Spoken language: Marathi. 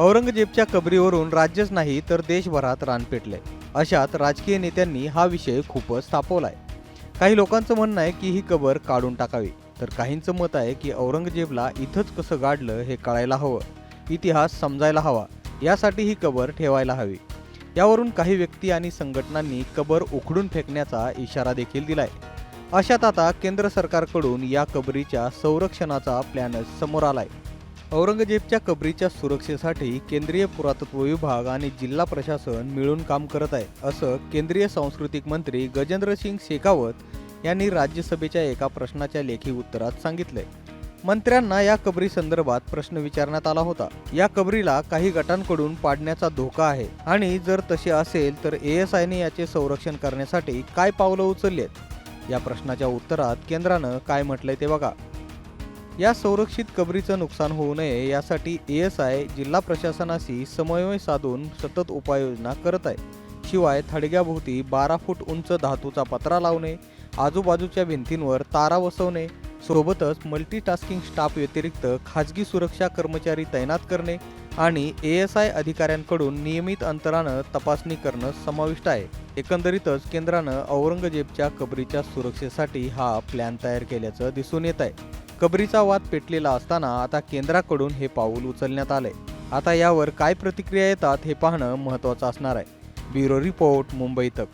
औरंगजेबच्या कबरीवरून राज्यच नाही तर देशभरात रान पेटले. अशात राजकीय नेत्यांनी हा विषय खूपच तापवलाय. काही लोकांचं म्हणणं आहे की ही कबर काढून टाकावी तर काहींचं मत आहे की औरंगजेबला इथंच कसं गाडलं हे कळायला हवं. इतिहास समजायला हवा यासाठी ही कबर ठेवायला हवी. यावरून काही व्यक्ती आणि संघटनांनी कबर उखडून फेकण्याचा इशारा देखील दिलाय. अशात आता केंद्र सरकारकडून या कबरीच्या संरक्षणाचा प्लॅनच समोर आलाय. औरंगजेबच्या कबरीच्या सुरक्षेसाठी केंद्रीय पुरातत्व विभाग आणि जिल्हा प्रशासन मिळून काम करत आहे असं केंद्रीय सांस्कृतिक मंत्री गजेंद्रसिंग शेखावत यांनी राज्यसभेच्या एका प्रश्नाच्या लेखी उत्तरात सांगितलंय. मंत्र्यांना या कबरी संदर्भात प्रश्न विचारण्यात आला होता. या कबरीला काही गटांकडून पाडण्याचा धोका आहे आणि जर तसे असेल तर एएसआयने याचे संरक्षण करण्यासाठी काय पावलं उचलली या प्रश्नाच्या उत्तरात केंद्रानं काय म्हटलंय ते बघा. या संरक्षित कबरीचं नुकसान होऊ नये यासाठी ए एस आय जिल्हा प्रशासनाशी समन्वय साधून सतत उपाययोजना करत आहे. शिवाय थडग्याभोवती बारा फूट उंच धातूचा पत्रा लावणे आजूबाजूच्या भिंतींवर तारा बसवणे सोबतच मल्टीटास्किंग स्टाफ व्यतिरिक्त खाजगी सुरक्षा कर्मचारी तैनात करणे आणि ए एस आय अधिकाऱ्यांकडून नियमित अंतरानं तपासणी करणं समाविष्ट आहे. एकंदरीतच केंद्रानं औरंगजेबच्या कबरीच्या सुरक्षेसाठी हा प्लॅन तयार केल्याचं दिसून येत आहे. कबरीचा वाद पेटलेला असताना आता केंद्राकडून हे पाऊल उचलण्यात आलंय. आता यावर काय प्रतिक्रिया येतात हे पाहणं महत्त्वाचं असणार आहे. ब्युरो रिपोर्ट मुंबई तक.